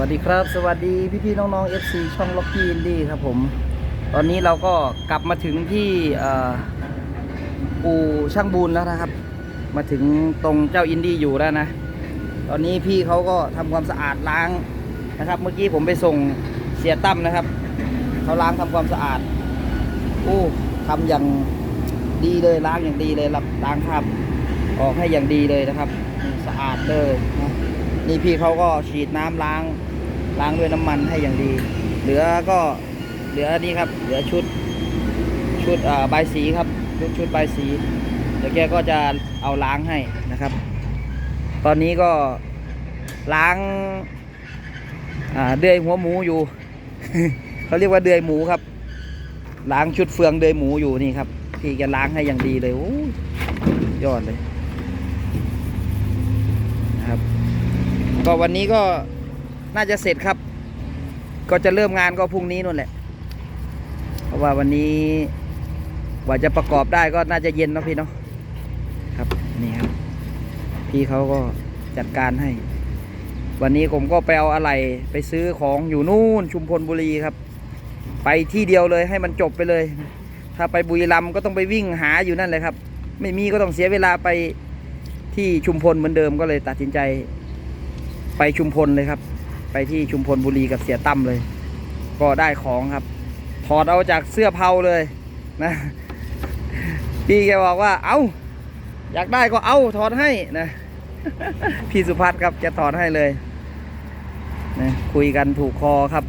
วัสดีครับ สวัสดีพี่พี่ๆน้องๆ FC ช่องล็อกกี้อินดี้ครับผม ตอนนี้เราก็กลับมาถึงที่เอ่ออู่ช่างบูนแล้วนะครับ มาถึงตรงเจ้าอินดี้อยู่แล้วนะ ตอนนี้พี่เขาก็ทำความสะอาดล้างนะครับ เมื่อกี้ผมไปส่งเสียตั้มนะครับเขาล้างทำความสะอาดโอ้ทำอย่างดีเลยล้างอย่างดีเลยรับล้างคราบออกให้อย่างดีเลยนะครับ สะอาดเลยนะนี่พี่เขาก็ฉีดน้ำล้าง ล้างด้วยน้ำมันให้อย่างดี เหลือก็เหลือนี่ครับ เหลือชุดชุดใบสีครับชุดชุดใบสีเดี๋ยวแกก็จะเอาล้างให้นะครับ ตอนนี้ก็ล้างเดือยหัวหมูอยู่ เขาเรียกว่าเดือยหมูครับ ล้างชุดเฟืองเดือยหมูอยู่นี่ครับพี่แกล้างให้อย่างดีเลยโอ้ยยอดเลยนะครับ ก็วันนี้ก็ น่าจะเสร็จครับ ก็จะเริ่มงานก็พรุ่งนี้นู่นแหละ เพราะว่าวันนี้กว่าจะประกอบได้ก็น่าจะเย็นเนาะพี่เนาะครับนี่ครับ พี่เขาก็จัดการให้ วันนี้ผมก็ไปเอาอะไรไปซื้อของอยู่นู่นชุมพลบุรีครับ ไปที่เดียวเลยให้มันจบไปเลย ถ้าไปบุรีรัมย์ก็ต้องไปวิ่งหาอยู่นั่นเลยครับ ไม่มีก็ต้องเสียเวลาไปที่ชุมพลเหมือนเดิมก็เลยตัดสินใจไปชุมพลเลยครับ ไปที่ชุมพลบุรีกับเสียตั้มเลย ก็ได้ของครับ ถอดเอาจากเสื้อเผาเลยนะพี่แกบอกว่าเอาอยากได้ก็เอาถอดให้นะพี่สุพัฒน์ครับจะถอดให้เลยนะคุยกันถูกคอครับ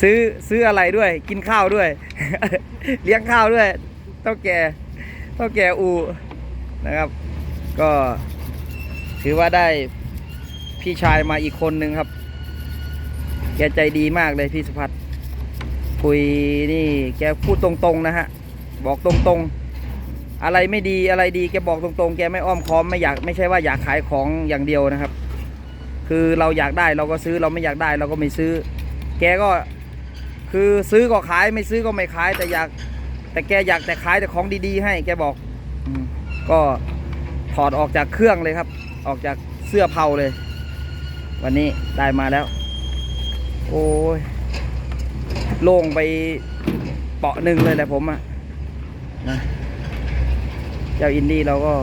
ซื้อซื้ออะไรด้วย กินข้าวด้วย เลี้ยงข้าวด้วยเท่าแก่เท่าแก่อูนะครับ ก็ถือว่าได้ พี่ชายมาอีกคนนึงครับ แกใจดีมากเลยพี่สุพัฒน์คุยนี่แกพูดตรงๆนะฮะ บอกตรงๆ อะไรไม่ดีอะไรดีแกบอกตรงๆ แกไม่อ้อมค้อมไม่อยากไม่ใช่ว่าอยากขายของอย่างเดียวนะครับ คือเราอยากได้เราก็ซื้อเราไม่อยากได้เราก็ไม่ซื้อ แกก็คือซื้อก็ขายไม่ซื้อก็ไม่ขายแต่อยาก แต่แกอยากแต่ขายแต่ของดีๆ ให้แกบอกอก็ถอดออกจากเครื่องเลยครับ ออกจากเสื้อเผาเลย วันนี้ได้มาแล้ว โอ้ยโล่งไปเปาะหนึ่งเลยแหละผมอะนะเจ้าอินดี้เราก็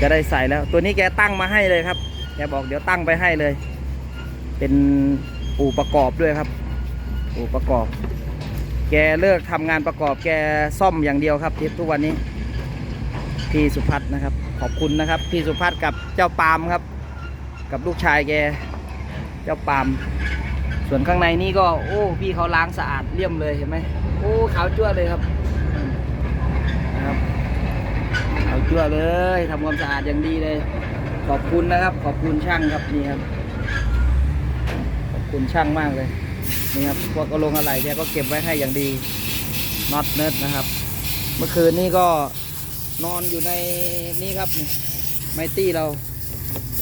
จะได้ใส่แล้ว ตัวนี้แกตั้งมาให้เลยครับแกบอกเดี๋ยวตั้งไปให้เลย เป็นอู่ประกอบด้วยครับ อู่ประกอบ แกเลิกทำงานประกอบ แกซ่อมอย่างเดียวครับทิศทุกวันนี้ พี่สุพัฒน์นะครับ ขอบคุณนะครับ พี่สุพัฒน์กับเจ้าปาล์มครับ กับลูกชายแก เจ้าปาม ส่วนข้างในนี่ก็ โอ้พี่เขาล้างสะอาดเลี่ยมเลยเห็นไหมโอ้ขาวจั่วเลยครับนะครับขาวจั่วเลยทำความสะอาดอย่างดีเลย ขอบคุณนะครับ ขอบคุณช่างครับนี่ครับขอบคุณช่างมากเลยนี่ครับพวกกระลงอะไรแกก็เก็บไว้ให้อย่างดีน็อตเนิร์ดนะครับ เมื่อคืนนี้ก็นอนอยู่ในนี่ครับไมตี้เรา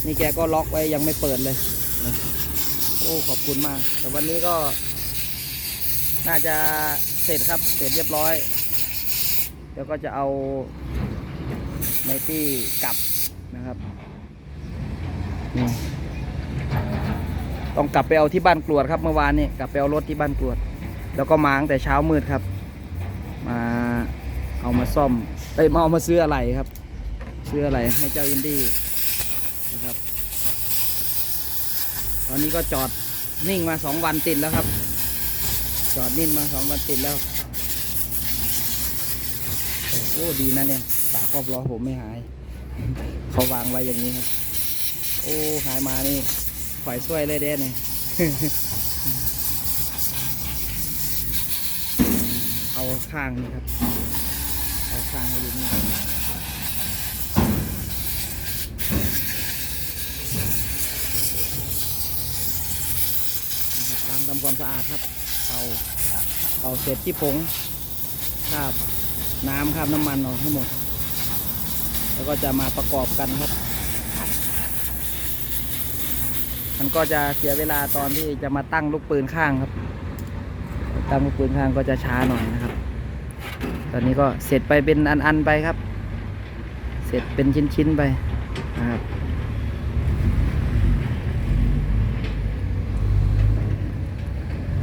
นี่แกก็ล็อกไว้ยังไม่เปิดเลย โอ้ขอบคุณมาก แต่วันนี้ก็ น่าจะเสร็จครับ เสร็จเรียบร้อย เดี๋ยวก็จะเอาไมตี้กลับนะครับ ต้องกลับไปเอาที่บ้านกรวดครับเมื่อวานนี้กลับไปเอารถที่บ้านกรวด แล้วก็มาตั้งแต่เช้ามืดครับ มาเอามาซ่อมเอ้ยมาเอามาซื้ออะไรครับ ซื้ออะไรให้เจ้าอินดี้ นะครับ ตอนนี้ก็จอดนิ่งมาสองวันติดแล้วครับ จอดนิ่งมาสองวันติดแล้ว โอ้ดีนะเนี่ยฝาครอบล้อผมไม่หาย เขาวางไว้อย่างนี้ครับ โอ้หายมานี่ฝ่ายช่วยเลยเด้เนี่ยเอาข้างนี่ครับ เอาข้างมาอยู่นี่นะครับล้าง ทำความสะอาดครับเป่าเป่าเสร็จที่ผงคราบน้ำคราบน้ำมันออกให้หมด แล้วก็จะมาประกอบกันครับ มันก็จะเสียเวลาตอนที่จะมาตั้งลูกปืนข้างครับ ตั้งลูกปืนข้างก็จะช้าหน่อยนะครับ ตอนนี้ก็เสร็จไปเป็นอันๆไปครับ เสร็จเป็นชิ้นๆไปนะครับ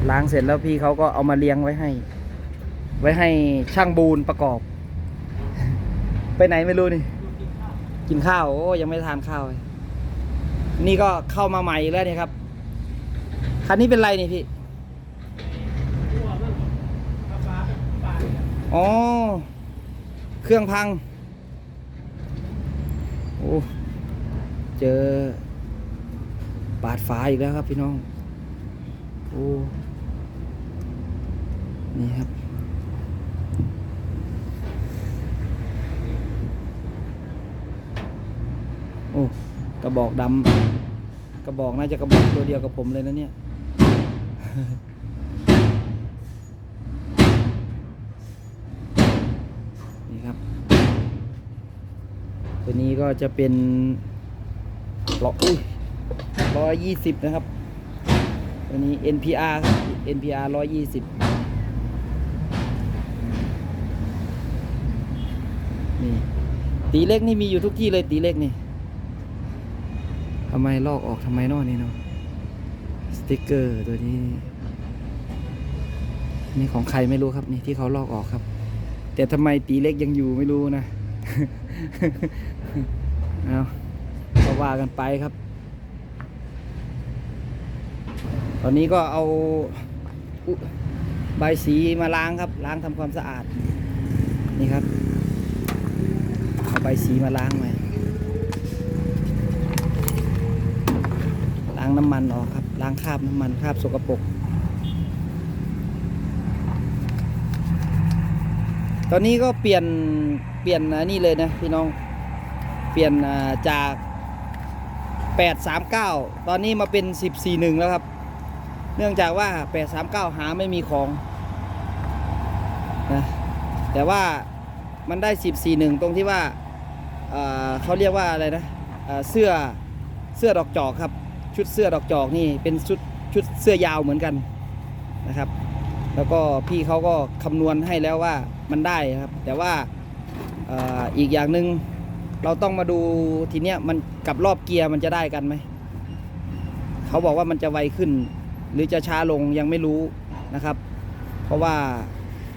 ล้างเสร็จแล้วพี่เขาก็เอามาเลี้ยงไว้ให้ ไว้ให้ช่างบูนประกอบ ไปไหนไม่รู้นี่ กินข้าวโอ้ยังไม่ทานข้าวนี่ก็เข้ามาใหม่อีกแล้วนี่ครับ คันนี้เป็นไรนี่พี่อ๋อ เครื่องพัง โอ้ เจอ ปาดฝาอีกแล้วครับพี่น้อง โอ้ นี่ครับ โอ้ กระบอกดำกระบอกน่าจะกระบอกตัวเดียวกับผมเลยนะเนี่ย นี่ครับ ตัวนี้ก็จะเป็นร้อยร้อยยี่สิบนะครับ ตัวนี้ NPR NPR ร้อยยี่สิบ นี่ ตีเล็กนี่มีอยู่ทุกที่เลยตีเล็กนี่ทำไมลอกออกทำไมนอนี่เนาะสติกเกอร์ตัวนี้ นี่ของใครไม่รู้ครับ นี่ที่เขาลอกออกครับ แต่ทำไมตีเล็กยังอยู่ไม่รู้นะเอาก็ว่ากันไปครับ ตอนนี้ก็เอาใบสีมาล้างครับ ล้างทำความสะอาด นี่ครับ ใบสีมาล้างมาล้างน้ำมันออกครับ ล้างคราบน้ำมันคราบสกปรกตอนนี้ก็เปลี่ยนเปลี่ยนนี่เลยนะพี่น้องเปลี่ยนอ่าจาก 839 ตอนนี้มาเป็น 141 แล้วครับ เนื่องจากว่า 839 หาไม่มีของนะแต่ว่ามันได้ 141 ตรงที่ว่า เขาเรียกว่าอะไรนะเสื้อเสื้อดอกจอกครับ ชุดเสื้อดอกจอกนี่เป็นชุดชุดเสื้อยาวเหมือนกันนะครับ แล้วก็พี่เขาก็คำนวณให้แล้วว่ามันได้ครับ แต่ว่าอออีกอย่างหนึ่งเราต้องมาดูทีเนี้ยมันกับรอบเกียร์มันจะได้กันไหมเขาบอกว่ามันจะไวขึ้น หรือจะช้าลงยังไม่รู้นะครับ เพราะว่า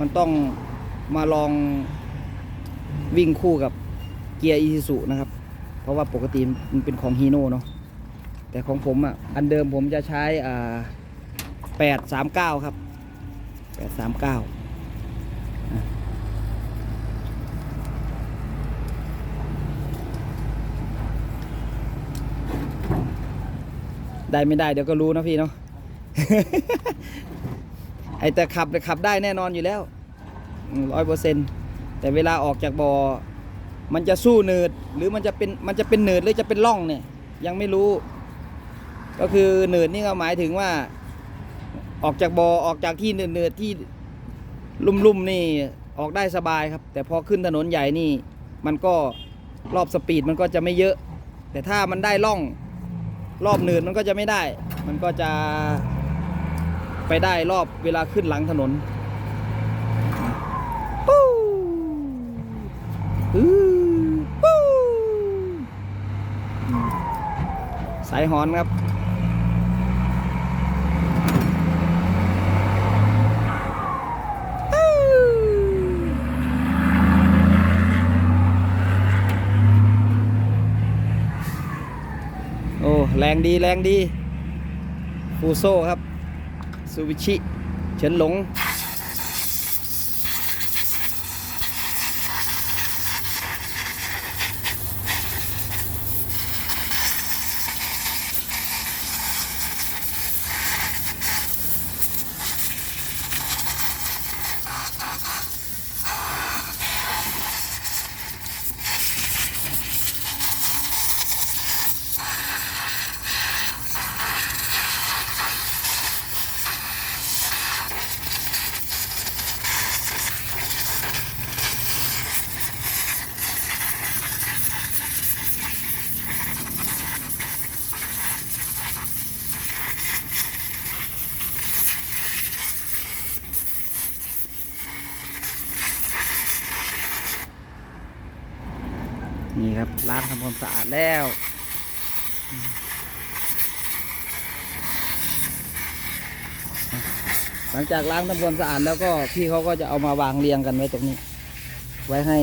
มันต้องมาลองวิ่งคู่กับ เกียร์อีซูซุนะครับ เพราะว่าปกติมันเป็นของฮีโน่เนาะแต่ของผมอะอันเดิมผมจะใช้อ่าแปดสามเก้าครับแปดสามเก้าได้ไม่ได้เดี๋ยวก็รู้นะพี่เนาะไอแต่ขับขับได้แน่นอนอยู่แล้วร้อยเปอร์เซ็นต์แต่เวลาออกจากบอ่อ มันจะสู้เนิดหรือมันจะเป็นมันจะเป็นเนิดหรือจะเป็นร่องเนี่ยยังไม่รู้ ก็คือเนิดนี่ก็หมายถึงว่า ออกจากบอ่อออกจากที่เนิดๆที่ลุ่มๆนี่ออกได้สบายครับ แต่พอขึ้นถนนใหญ่นี่มันก็รอบสปีดมันก็จะไม่เยอะ แต่ถ้ามันได้ร่องรอบเนินมันก็จะไม่ได้ มันก็จะไปได้รอบเวลาขึ้นหลังถนนปู้อื้อปู้สาย หอนครับ โอ้ แรงดีแรงดี ฟูโซครับซูบิชิ เฉินหลง ล้างทำความสะอาดแล้วหลังจากล้างทำความสะอาดแล้วก็พี่เขาก็จะเอามาวางเรียงกันไว้ตรงนี้ ไว้ให้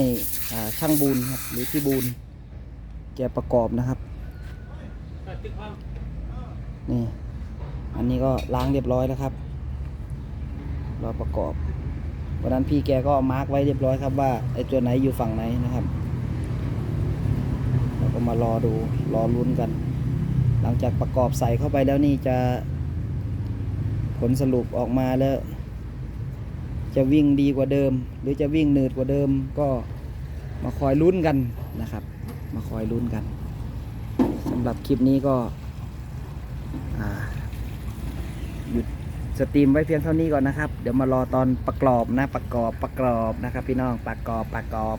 ช่างบูนครับ หรือพี่บูนแกประกอบนะครับนี่อันนี้ก็ล้างเรียบร้อยแล้วครับรอประกอบวันนั้นพี่แกก็มาร์กไว้เรียบร้อยครับว่าไอ้ตัวไหนอยู่ฝั่งไหนนะครับ มารอดูรอลุ้นกัน หลังจากประกอบใส่เข้าไปแล้วนี่จะผลสรุปออกมาแล้ว จะวิ่งดีกว่าเดิม หรือจะวิ่งหนืดกว่าเดิมก็มาคอยลุ้นกันนะครับ มาคอยลุ้นกันสำหรับคลิปนี้ก็หยุดสตรีมไว้เพียงเท่านี้ก่อนนะครับ เดี๋ยวมารอตอนประกอบนะประกอบประกอบนะครับ พี่น้องประกอบประกอบ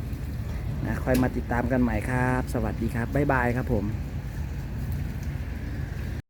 นะค่อยมาติดตามกันใหม่ครับ สวัสดีครับ บ๊ายบายครับผม